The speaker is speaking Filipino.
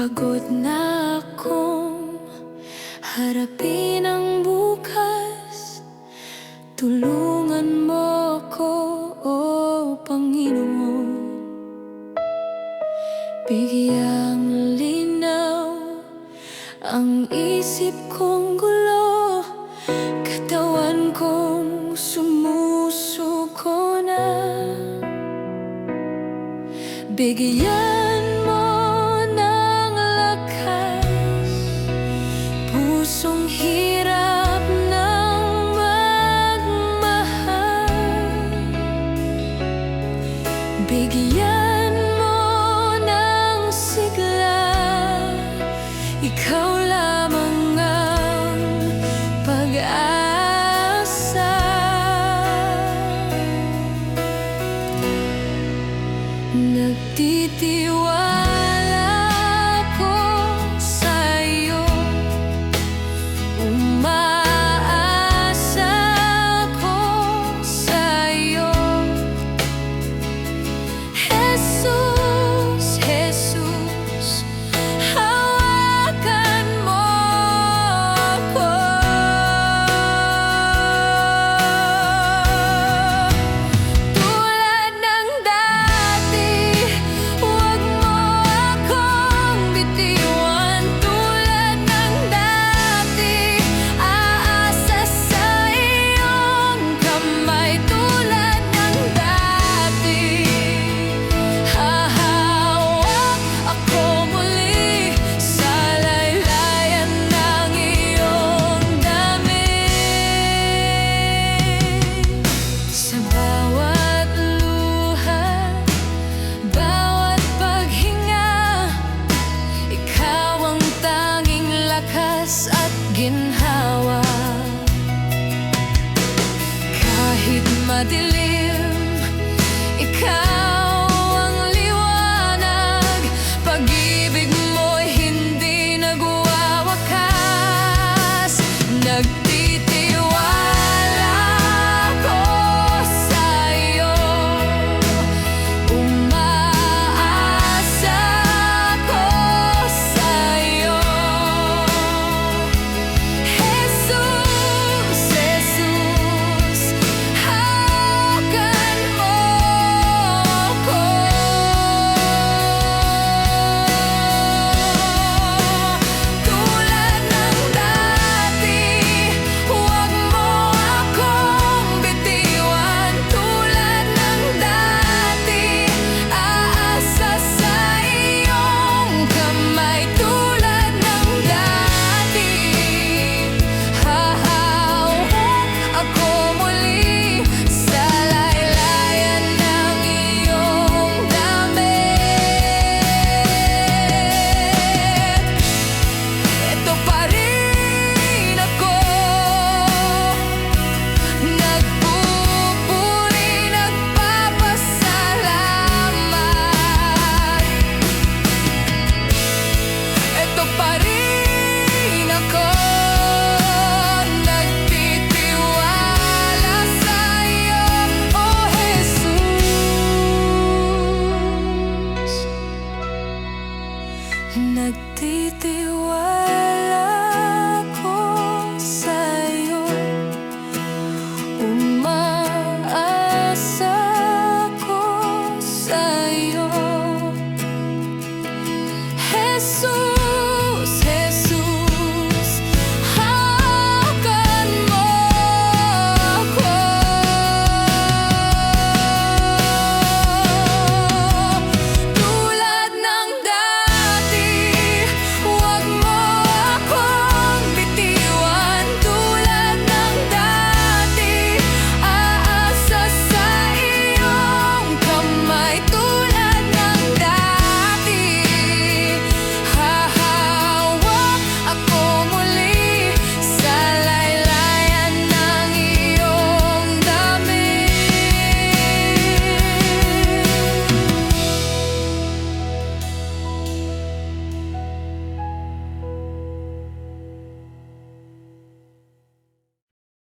Pagod na akong harapin ang bukas. Tulungan mo ako, O oh Panginoon. Bigyang linaw ang isip kong gulo. Katawan kong sumusuko na. Bigyan big yellow. oras at ginhawa Kahit madilim nagtitiwala